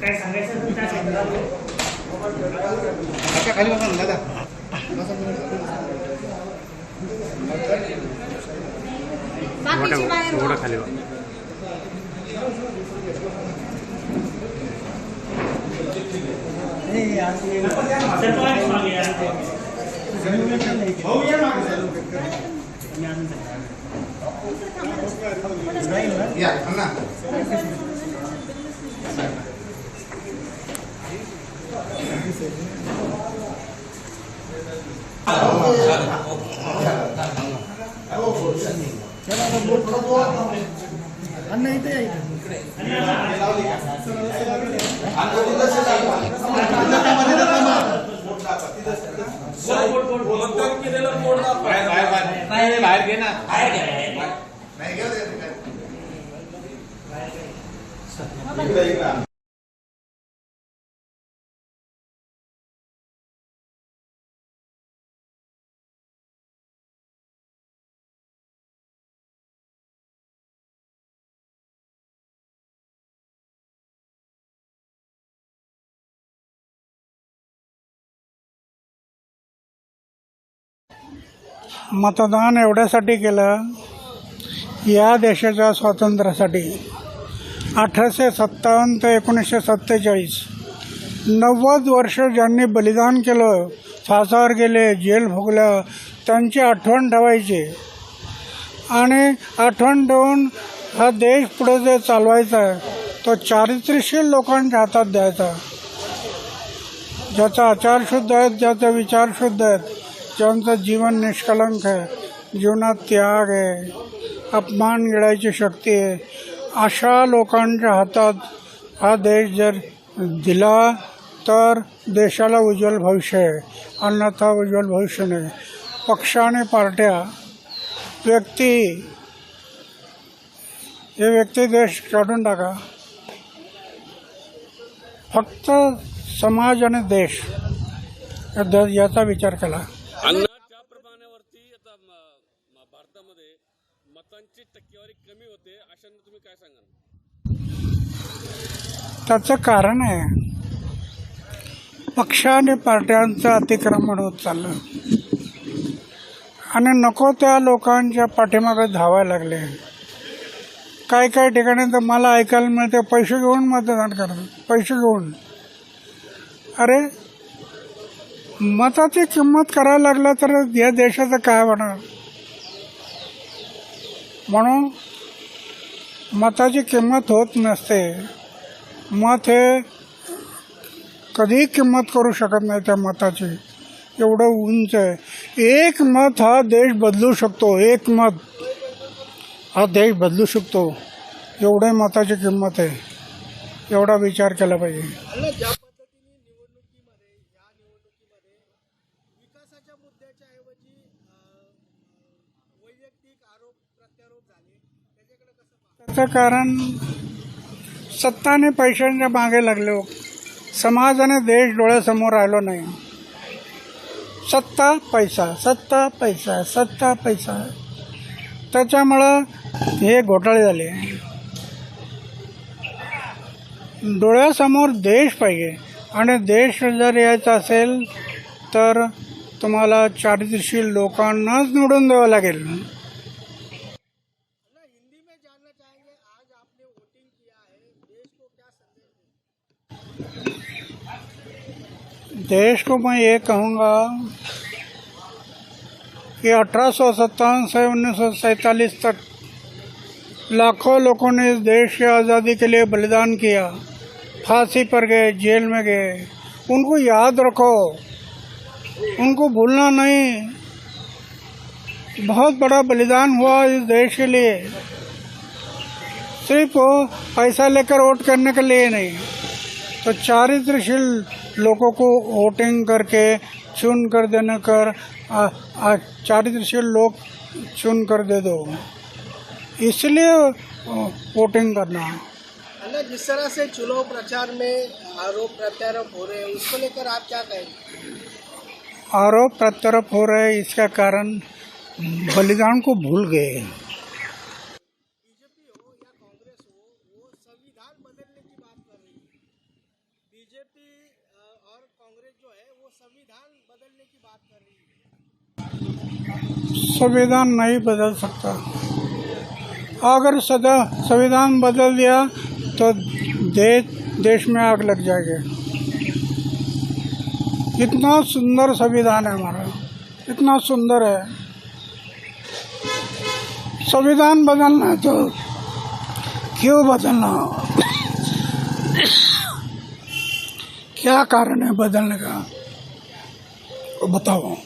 काय सांगायचं तुमच्या संदर्भात? खाली बसा ना दादा बाकीची बाहेर व्हा. खाली सरपंच मागे या. या अण्णा बाहेर घ्या. नाही घेऊ दे मतदान एवढ्यासाठी केलं या देशाच्या स्वातंत्र्यासाठी अठराशे सत्तावन्न ते एकोणीसशे सत्तेचाळीस नव्वद वर्ष ज्यांनी बलिदान केलं फासावर गेले जेल भोगल्या त्यांची आठवण ठेवायची. आणि आठवण ठेवून हा देश पुढे जे चालवायचा आहे तो चारित्र्यशील लोकांच्या हातात द्यायचा. ज्याचा आचार शुद्ध आहेत ज्याचा विचार शुद्ध आहेत ज्यांचं जीवन निष्कलंक आहे. जीवनात त्याग आहे अपमान गिळायची शक्ती आहे. अशा लोकांच्या हातात हा देश जर दिला तर देशाला उज्ज्वल भविष्य आहे. अन्यथा उज्ज्वल भविष्य नाही. पक्ष आणि पार्ट्या व्यक्ती हे व्यक्ती देश काढून टाका. फक्त समाज आणि देश याचा विचार केला. तुम्ही काय सांगाल? त्याचं कारण आहे. पक्ष आणि पार्ट्यांचं अतिक्रमण होत चाललं. आणि नको त्या लोकांच्या पाठीमागे धावायला लागले. काय काय ठिकाणी तर मला ऐकायला मिळते पैसे घेऊन मतदान करतात पैसे घेऊन. अरे मताची किंमत करायला लागला तर या देशाचं काय होणार? म्हणून मताची किंमत होत नसते. मत हे कधीही किंमत करू शकत नाही त्या मताची. एवढं उंच आहे. एक मत हा देश बदलू शकतो. एक मत हा देश बदलू शकतो. एवढे मताची किंमत आहे. एवढा विचार केला पाहिजे. मुद्द्याच्या ऐवजी वैयक्तिक आरोप प्रत्यारोप झाले. त्याचं कारण सत्ताने पैशांच्या मागे लागलो हो. समाज आणि देश डोळ्यासमोर आलो नाही. सत्ता पैसा सत्ता पैसा सत्ता पैसा. त्याच्यामुळं हे घोटाळे झाले. डोळ्यासमोर देश पाहिजे. आणि देश जर यायचा असेल तर तुम्हाला चारित्र्यशील लोकांनाच निवडून द्यावं लागेल. देश को मैं ये कहूँगा कि अठारह सौ सत्तावन से उन्नीस सौ सैंतालीस तक लाखों लोगों ने इस देश की आज़ादी के लिए बलिदान किया। फांसी पर गए, जेल में गए। उनको याद रखो। उनको भूलना नहीं। बहुत बड़ा बलिदान हुआ इस देश के लिए। सिर्फ़ पैसा लेकर वोट करने के लिए नहीं। तो चारित्रशील लोगों को वोटिंग करके चुन कर देने कर आ, लोग चुन कर दे दो। इसलिए वोटिंग करना। अण्णा जिस तरह से चुनाव प्रचार में आरोप प्रत्यारोप हो रहे हैं उसको लेकर आप क्या कहेंगे आरोप प्रत्यारोप हो रहे हैं इसका कारण बलिदान को भूल गए बीजेपी हो या कांग्रेस संविधान बदलने की बात कर रही है बीजेपी और कांग्रेस जो है, वो संविधान बदलने की बात कर रही है। संविधान नहीं बदल सकता। अगर सदा संविधान बदल दिया तो देश देश में आग लग जाएगी। इतना सुंदर संविधान है हमारा। इतना सुंदर है। संविधान बदलना है तो क्यों बदलना? क्या कारण है बदलने का? बताओ।